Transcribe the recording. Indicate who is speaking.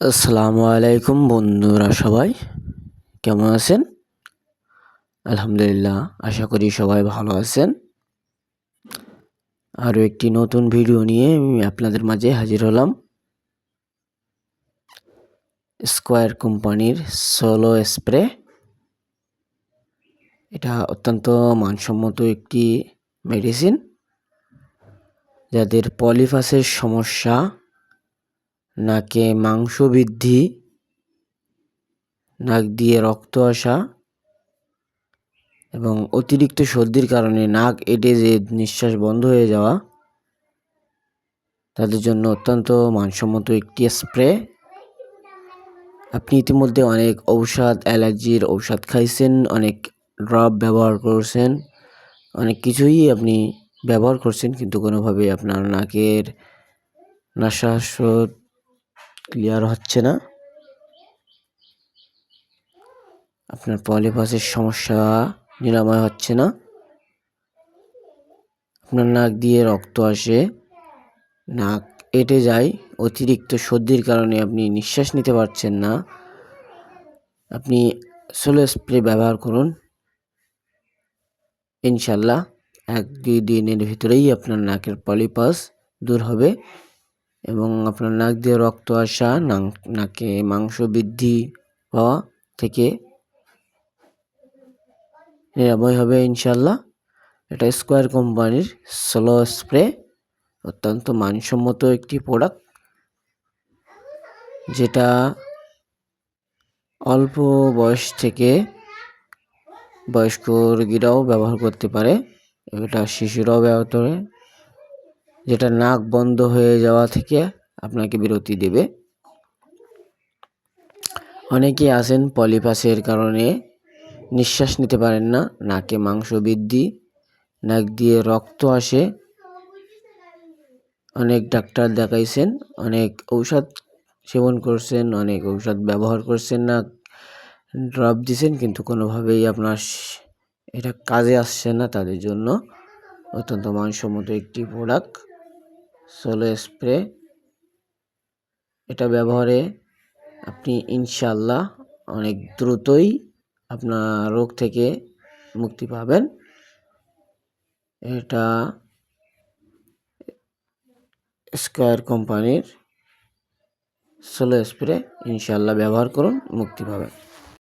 Speaker 1: আসসালামু আলাইকুম বন্ধুরা সবাই। কেমন আছেন? আলহামদুলিল্লাহ, আশা করি সবাই ভালো আছেন। আরও একটি নতুন ভিডিও নিয়ে আমি আপনাদের মাঝে হাজির হলাম। স্কোয়ার কোম্পানির সোলো স্প্রে। এটা অত্যন্ত মানসম্মত একটি মেডিসিন। যাদের পলিফাসের সমস্যা নাকে মাংস বৃদ্ধি, নাক দিয়ে রক্ত আসা এবং অতিরিক্ত সর্দির কারণে নাক এটে যে নিঃশ্বাস বন্ধ হয়ে যাওয়া, তাদের জন্য অত্যন্ত মানসম্মত একটি স্প্রে। আপনি ইতিমধ্যে অনেক ঔষধ, অ্যালার্জির ঔষধ খাইছেন, অনেক ড্রপ ব্যবহার করছেন, অনেক কিছুই আপনি ব্যবহার করছেন, কিন্তু কোনোভাবে আপনার নাকের নাশ্বাস ক্লিয়ার হচ্ছে না। আপনার পলিপাসের সমস্যা নিরাময় হচ্ছে না। আপনার নাক দিয়ে রক্ত আসে। নাক এটে যায়। অতিরিক্ত সর্দির কারণে আপনি নিঃশ্বাস নিতে পারছেন না। আপনি সোলো স্প্রে ব্যবহার করুন। ইনশাল্লাহ এক দুই দিনের ভিতরেই আপনার নাকের পলিপাস দূর হবে। এবং আপনার নাক দিয়ে রক্ত আসা নাকে মাংস বৃদ্ধি হওয়া থেকে নিরাময় হবে ইনশাল্লাহ এটা স্কোয়ার কোম্পানির সোলো স্প্রে, অত্যন্ত মানসম্মত একটি প্রোডাক্ট, যেটা অল্প বয়স থেকে বয়স্ক রোগীরাও ব্যবহার করতে পারে, এটা শিশুরাও ব্যবহার করে যেটা নাক বন্ধ হয়ে যাওয়া থেকে আপনাকে বিরতি দেবে। অনেকে আছেন পলিপাসের কারণে নিঃশ্বাস নিতে পারেন না, নাকে মাংস বৃদ্ধি, নাক দিয়ে রক্ত আসে। অনেক ডাক্তার দেখাইছেন, অনেক ঔষধ সেবন করছেন, অনেক ঔষধ ব্যবহার করছেন না ড্রপ দিছেন, কিন্তু কোনোভাবেই আপনার এটা কাজে আসছে না, তাদের জন্য অত্যন্ত মানসম্মত একটি প্রোডাক্ট। সোলো স্প্রে এটা ব্যবহারে আপনি ইনশাল্লাহ অনেক দ্রুতই আপনার রোগ থেকে মুক্তি পাবেন। এটা স্কোয়ার কোম্পানির সোলো স্প্রে ইনশাল্লাহ ব্যবহার করুন, মুক্তি পাবেন।